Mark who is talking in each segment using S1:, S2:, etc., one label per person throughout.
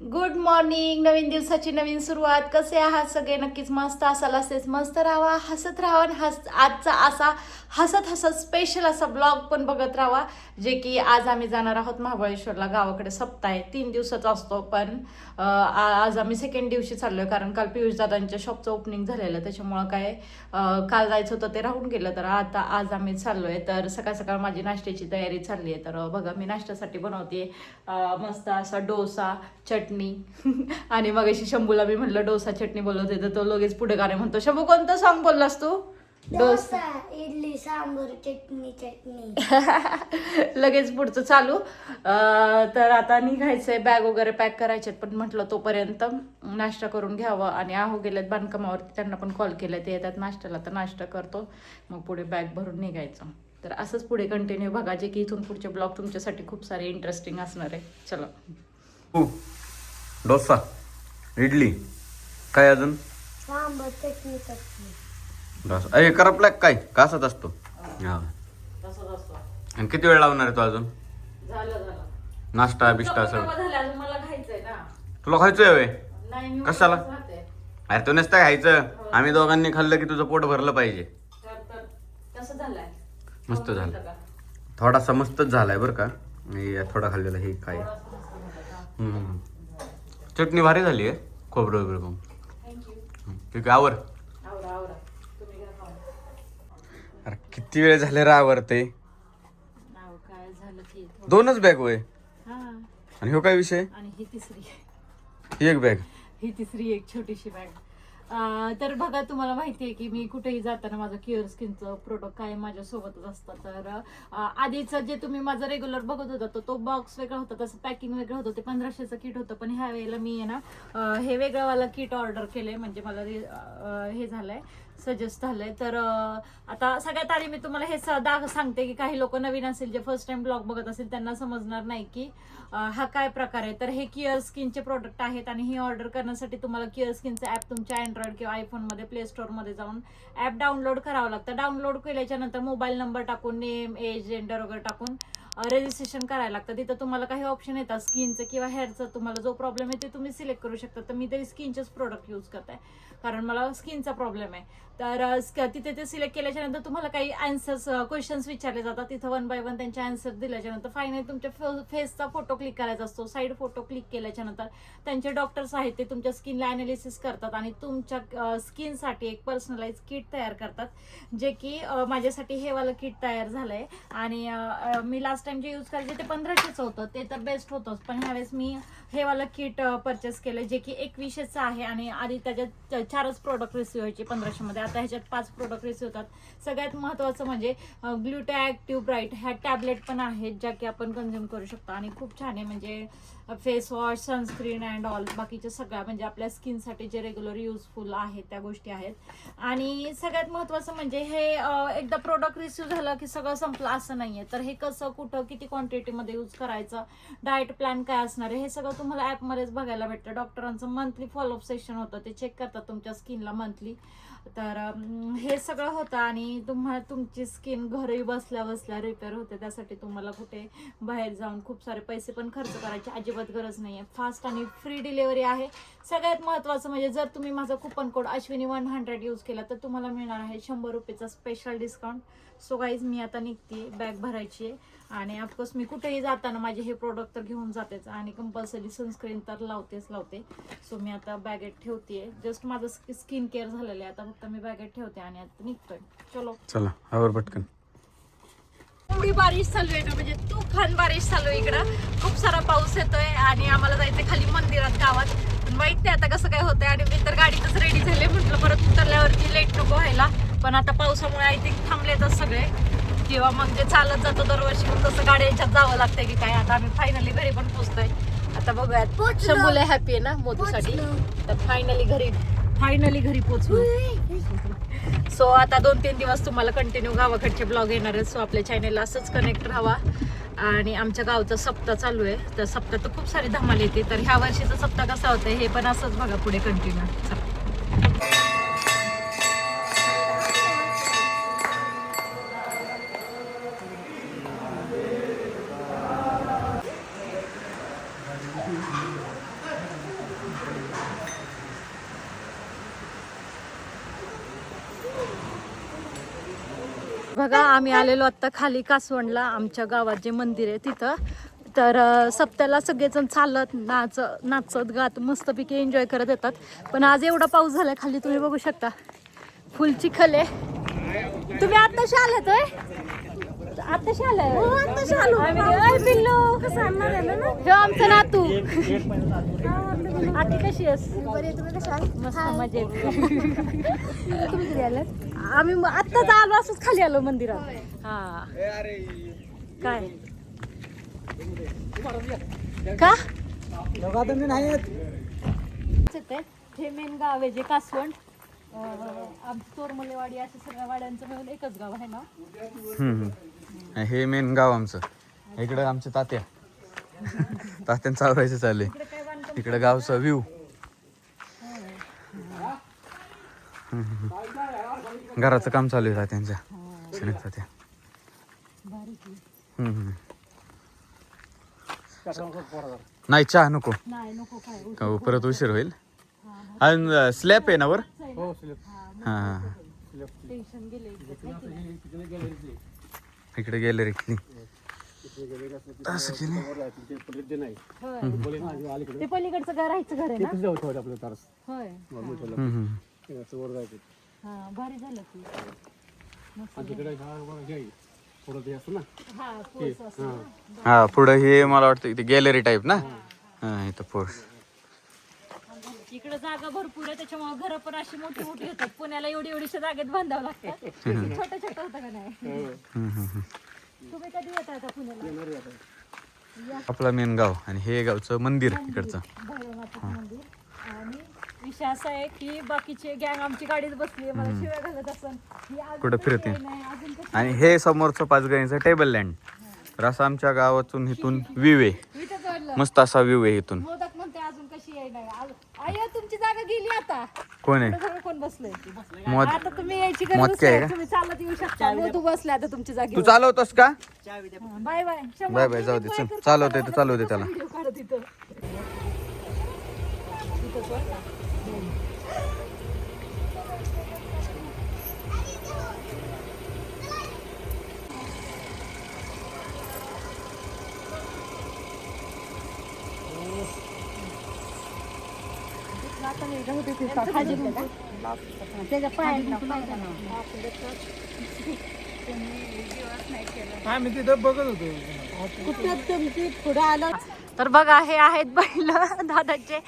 S1: Good morning नवीन दिवसाची नवीन सुरुवात. कसे आहात सगळे? नक्कीच मस्त असाल असेच. मस्त राहावा हसत राहावा आणि हस आजचा असा हसत हसत स्पेशल असा ब्लॉग पण बघत राहावा जे की आज आम्ही जाणार आहोत महाबळेश्वरला. गावाकडे सप्ताह आहे तीन दिवसाचा असतो पण आ- आज आम्ही सेकंड दिवशी चाललो आहे कारण काल पियुष दादांच्या शॉपचं ओपनिंग झालेलं. त्याच्यामुळं काय काल जायचं होतं ते राहून गेलं. तर आता आज आम्ही चाललो आहे तर सकाळ सकाळ माझी नाश्त्याची तयारी चालली आहे. तर बघा मी नाश्त्यासाठी बनवते मस्त असा डोसा चटणी आणि मग अशी शंभूला मी म्हणलं डोसा चटणी बोलवते. तर तो लगेच पुढे गाणे म्हणतो शंभू कोणतं सॉन्ग बोललास तू?
S2: डोसा. इडली सांबर चटणी चटणी.
S1: लगेच पुढचं चालू. अं, तर आता निघायचंय बॅग वगैरे पॅक करायचे पण म्हटलं तोपर्यंत नाश्ता करून घ्यावं. आणि आहो गेलेत बांधकामावरती त्यांना पण कॉल केला ते येतात नाश्त्याला तर नाश्ता करतो. मग पुढे बॅग भरून निघायचं. तर असंच पुढे कंटिन्यू बघा जे की इथून पुढचे ब्लॉग तुमच्यासाठी खूप सारे इंटरेस्टिंग असणार आहे. चलो.
S3: हो. डोसा इडली काय अजून?
S2: सांबर चटणी चटणी.
S3: डोसा. अरे करपला काय? कासत असतो. हा.
S1: तसंच असतो.
S3: आणि किती वेळ लावणार आहे तो अजून?
S1: झालं झालं.
S3: नाश्ता बिष्टा सगळं.
S1: झालं अजून मला खायचंय ना.
S3: तुला खायचंय वे
S1: नाही मी
S3: कशाला?
S1: राहते.
S3: अरे तू नसतं खायचं. आम्ही दोघांनी खाल्लं की तुझं पोट भरलं पाहिजे.
S1: तर तर कसं झालंय.
S3: मस्त झालं. थोडासा मस्तच झालाय बरं का. हे थोडा खाल्लेला हे काय? हम्म. चटणी भारी झाली आहे. खोबरं वगैरे पण. ठीक आहे आवर. अरे किती वेळ झाले रे आवरते दोनच बॅग वय
S1: हा.
S3: आणि हो काय विषय?
S1: आणि ही तिसरी.
S3: ही एक बॅग.
S1: ही तिसरी एक छोटीशी बॅग. तर बघा तुम्हाला माहिती आहे की मी कुठेही जाताना माझं क्युअर स्किनचं प्रोडक्ट काय माझ्यासोबतच असतं. तर अं, आधीचं जे तुम्ही माझं रेग्युलर बघत होता तो तो बॉक्स वेगळा होता तसं पॅकिंग वेगळं होतं ते पंधराशेचं किट होतं. पण ह्या वेळेला मी आहे ना अं, हे वेगळंवालं किट ऑर्डर केलंय. म्हणजे मला रे- अं, हे झालंय. सजेस्ट झालंय. तर आता सगळ्यात आधी मी तुम्हाला हे दाग सांगते की काही लोक नवीन असेल जे फर्स्ट टाइम ब्लॉग बघत असेल त्यांना समजणार नाही की हा काय प्रकार आहे. तर हे किअर स्किनचे प्रोडक्ट आहेत आणि हे ऑर्डर करण्यासाठी तुम्हाला किअर स्किनचं ॲप तुमच्या अँड्रॉइड किंवा आयफोनमध्ये प्ले स्टोअरमध्ये जाऊन ॲप डाउनलोड करावं लागतं. डाउनलोड केल्याच्यानंतर मोबाईल नंबर टाकून नेम एज जेंडर वगैरे टाकून रजिस्ट्रेशन करायला लागतं. तिथं तुम्हाला काही ऑप्शन येतात. स्किनचं किंवा हेअरचं तुम्हाला जो प्रॉब्लेम आहे ते तुम्ही सिलेक्ट करू शकता. तर मी तरी स्किनचेच प्रोडक्ट यूज करत. आहे कारण मला स्किनचा प्रॉब्लेम आहे. तर तिथे ते सिलेक्ट केल्याच्यानंतर तुम्हाला काही आन्सर्स क्वेश्चन्स विचारले जातात. तिथं वन बाय वन त्यांचे आन्सर दिल्याच्या नंतर फायनली तुमच्या फेसचा फोटो क्लिक करायचा असतो. साईड फोटो क्लिक केल्याच्यानंतर त्यांचे डॉक्टर्स आहेत ते तुमच्या स्किनला अनालिसिस करतात आणि तुमच्या स्किनसाठी एक पर्सनलाइज किट तयार करतात. जे की माझ्यासाठी हे वालं किट तयार झालंय. आणि मी लास्ट टाइम जे यूज करायचे ते पंधराशेचं होतं. ते तर बेस्ट होतंच. पण ह्यावेळेस मी हे वालं किट परचेस केलं जे की एकवीसशेचं आहे आणि आधी त्याच्यात चारच प्रोडक्ट रिसिव्ह व्हायचे पंधराशेमध्ये. आता ह्याच्यात पाच प्रोडक्ट रिसिव्ह होतात. सगळ्यात महत्त्वाचं म्हणजे ग्लुटा ॲक्टिव्ह ब्राईट ह्या टॅबलेट पण आहेत ज्या की आपण कन्झ्युम करू शकतो. आणि खूप छान आहे म्हणजे face wash sunscreen and all बाकीच्या सगळ्या म्हणजे आपल्या स्किनसाठी जे रेग्युलर युजफुल आहेत त्या गोष्टी आहेत. आणि सगळ्यात महत्त्वाचं म्हणजे हे एकदा प्रोडक्ट रिसिव्ह झालं की सगळं संपलं असं नाही आहे तर हे कसं कुठं किती क्वांटिटीमध्ये यूज करायचं डाएट प्लॅन काय असणार आहे हे सगळं तुम्हाला ॲपमध्येच बघायला भेटतं. डॉक्टरांचं मंथली फॉलोअप सेशन होतं ते चेक करतात तुमच्या स्किनला मंथली तर हे सगळं होतं आणि तुम्हाला तुमची स्किन घरी बसल्या बसल्या रिपेअर होते. त्यासाठी तुम्हाला कुठे बाहेर जाऊन खूप सारे पैसे पण खर्च करायची अजिबात गरज नाही आहे फास्ट आणि फ्री डिलेवरी आहे. सगळ्यात महत्त्वाचं म्हणजे जर तुम्ही माझा coupon code Ashwini one hundred use केला तर तुम्हाला मिळणार आहे शंभर रुपयेचा स्पेशल डिस्काउंट सो गाईज मी आता निघते बॅग भरायची आहे. आणि ऑफकोर्स मी कुठेही जाताना माझे हे प्रोडक्ट तर घेऊन जातेच. आणि कंपल्सरी सनस्क्रीन तर लावतेच लावते. सो मी आता बॅगेत ठेवते जस्ट माझं स्किन केअर झालेलं आहे. आता फक्त मी बॅगेत ठेवते आणि आता निघतोय. चलो.
S3: चला आवर पटकन.
S1: एवढी बारिश चालू आहे ना म्हणजे तुफान बारिश चालू आहे इकडं. खूप सारा पाऊस येतोय आणि आम्हाला जायचं खाली मंदिरात गावात. पण माहीत नाही आता कसं काय होतंय. आणि मी तर गाडीतच रेडी झाले. म्हटलं परत उतरल्यावरती लेट नको व्हायला. पण आता पावसामुळे आय थिंक थांबलेतच सगळे. किंवा मग जे चालत जातो दरवर्षी मग तसं गाडी याच्यात जावं लागतंय की काय. आता आम्ही फायनली घरी पण पोहोचतोय. आता बघूयात. शंभूला हॅपी आहे ना मोदूसाठी. तर फायनली घरी फायनली घरी पोहोचलो. सो आता दोन तीन दिवस तुम्हाला कंटिन्यू गावाकडचे ब्लॉग येणार आहेत. सो आपल्या चॅनेलला असंच कनेक्ट राहावा आणि आमच्या गावचा सप्ताह चालू आहे. तर सप्ताह तर खूप सारी धमाल येते. तर ह्या वर्षीचा सप्ताह कसा होता हे पण असंच बघा पुढे कंटिन्यू आम्ही आलेलो आत्ता खाली कासवणला आमच्या गावात जे मंदिर आहे तिथं. तर सप्त्याला सगळेजण चालत नाच नाचत गात मस्तपैकी एन्जॉय करत येतात. पण आज एवढा पाऊस झालाय खाली तुम्ही बघू शकता. फुल चिखल आहे. तुम्ही आत्ताशी आलात होय? आत्ताशी आलाय आत्ताशी आलो. कसं आणणार आहे ना? हे आमचं नातू. आती कशी आहेस? मस्त मजेत. आम्ही म- आत्ताच आलो असंच खाली आलो मंदिरात. हा. काय? का? ते- हे मेन गाव आहे जे कासवण अं, आमची तोरमलेवाडी अशा सगळ्या वाड्यांचं मिळून एकच गाव आहे ना?
S3: हम्म. हे मेन गाव आमचं. इकडं आमच्या तात्या. तात्यांचं आवरायचं चालू
S1: इकडे
S3: गावचा व्ह्यू घराचं काम चालू आहे त्यांच्या शनीक हम्म, हम्म. नाही चहा नको.
S1: नको
S3: हो, परत उशीर होईल? आणि स्लॅप आहे ना वर?
S1: हा इकडे
S3: गॅलरी असं केलं.
S1: ते पलीकडचं घर राहायचं घर आहे ना? होय.
S3: हम्म, हम्म.
S1: हा भारी झालं की. हा पोच असं ना.
S3: हा पुढं हे मला वाटतं इथे गॅलरी टाईप ना? हा. इथं पोर्स
S1: इकडे जागा भरपूर आहे त्याच्यामुळे घर पण अशी मोठी मोठी होतात. पुण्याला एवढी एवढीशा जागेत बांधावं लागतात. छोटं छोटं होतं का नाही? तुम्ही कधी येता आता पुण्याला?
S3: आपला मेन गाव आणि हे गावचं मंदिर इकडचं.
S1: भैरवनाथचं मंदिर. आणि विषय असा आहे की बाकीचे गँग आमची गाडीत बसली मला शिव्या घालत असन. ही अजून
S3: कुठं
S1: कशी
S3: फिरते?
S1: आहे नाही, अजून कशी
S3: आणि हे समोरचं पाचगणीचं टेबल लँड तर असं आमच्या गावातून इथून व्ह्यू आहे. मस्त असा व्ह्यू आहे इथून.
S1: मोदक म्हणते अजून कशी नाही आय तुमची जागा गेली आता.
S3: कोण आहे?
S1: कोण बसलंय?
S3: मोद
S1: आता तुम्ही यायची नाही
S3: का?
S1: तुम्ही चालत येऊ शकता. मोदू बसले आता तुमची
S3: तू चालवतोस का?
S1: Bye bye.
S3: बाय बाय जाऊ दे चल. चालवते तर चालवते त्याला.
S1: व्हिडिओ काढत इथं आम्ही तिथं बघत होतो. तर बघा हे आहेत बैल दादाचे.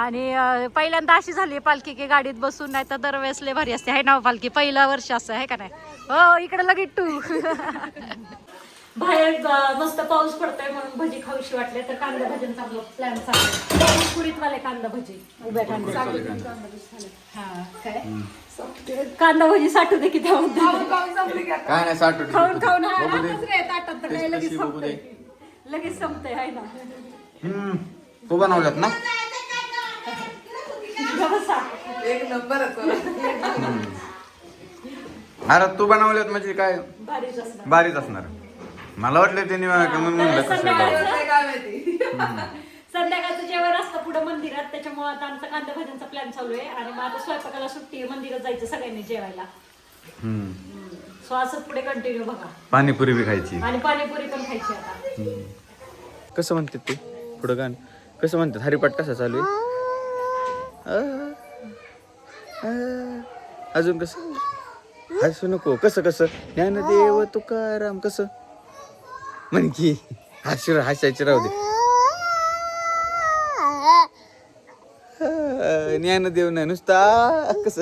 S1: आणि पहिल्यांदा अशी झाली पालखी की गाडीत बसून नाही तर दरवेळेस लय भारी असते. आहे ना हो पालखी? पहिलं वर्ष असं आहे का नाही? हो इकडे लगेच टू बाहेर मस्त पाऊस पडतोय म्हणून भजी खाऊशी वाटले तर कांदा भजींचा आपला प्लॅन चालू पुरीत वाले कांदा भजी उभ्या कांदा हा काय? कांदा भजी साठू दे किती
S3: काय नाही साठ
S1: खाऊन खाऊन हातच रे ताटात तर काय लगेच संपतंय. लगेच संपतंय आहे ना.
S3: हम्म. तू बनवल्यात ना?
S1: बसा.
S3: अरे तू बनवल्यात म्हणजे काय?
S1: भारीच असणार.
S3: मला वाटलं त्यांनी म्हणून म्हणलं कसं.
S1: संध्याकाळचं संध्याकाळचं जेवण असतं पुढे मंदिरात त्याच्यामुळे आता आमचा कांदा भाज्यांचा प्लॅन चालू आहे. आणि मग आता स्वयंपाकाला सुट्टी आहे मंदिरात जायचं सगळ्यांनी जेवायला.
S3: हम्म.
S1: सो असं पुढे कंटिन्यू बघा.
S3: पाणीपुरी बी खायची.
S1: आणि पाणीपुरी पण खायची आता.
S3: कसं म्हणतात ते? पुढं गाणं. कसं म्हणतात? हरिपाठ कसा चालू आहे? आ, आ, अजून कसं? हसू नको. कसं कसं? ज्ञानदेव तुकाराम कसं? म्हण की हसू हसायचे राहू दे. ज्ञान ज्ञानदेव नाही नुसता. कस?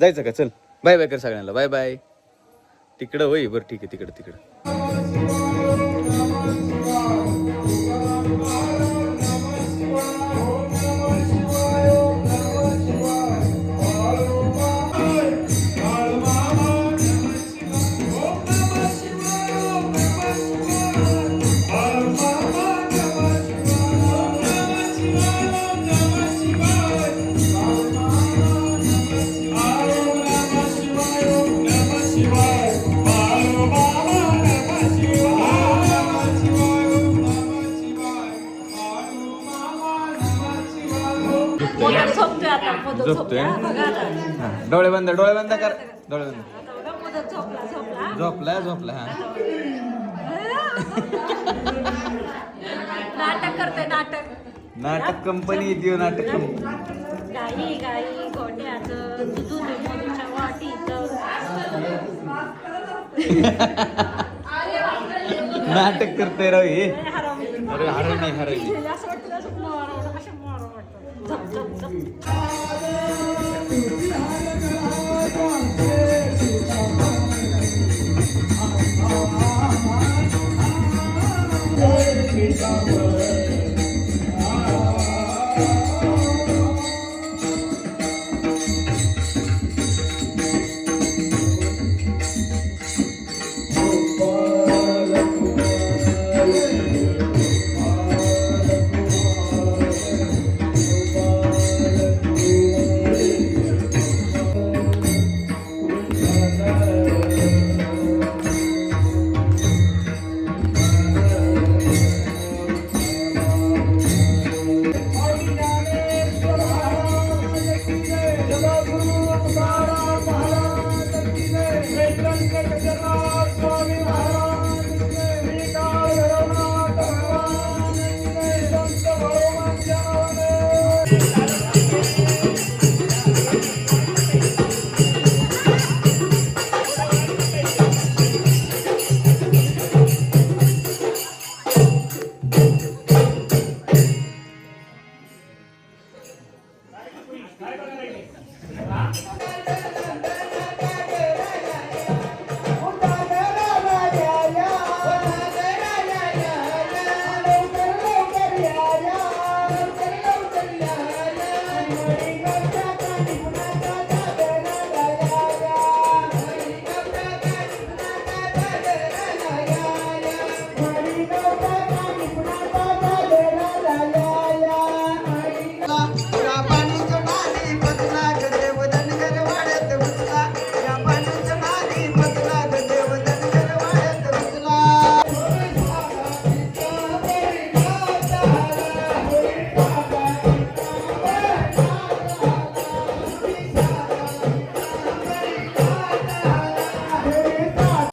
S3: जायचं का? चल. बाय बाय कर सगळ्यांना. बाय बाय तिकडं होई बरं ठीक आहे. तिकडं तिकडं.
S1: झोपतोय. हा,
S3: डोळे बंद डोळे बंद कर. डोळे बंद.
S1: झोपला झोपला.
S3: हा.
S1: नाटक करतोय नाटक.
S3: नाटक कंपनी देऊ नाटक कंपनी
S1: गाई गाई गोट्याचं दूध वाटीचं.
S3: नाटक करतोय राव. हे
S1: हरवली.
S3: अरे हरव नाही हरवली
S2: Deus.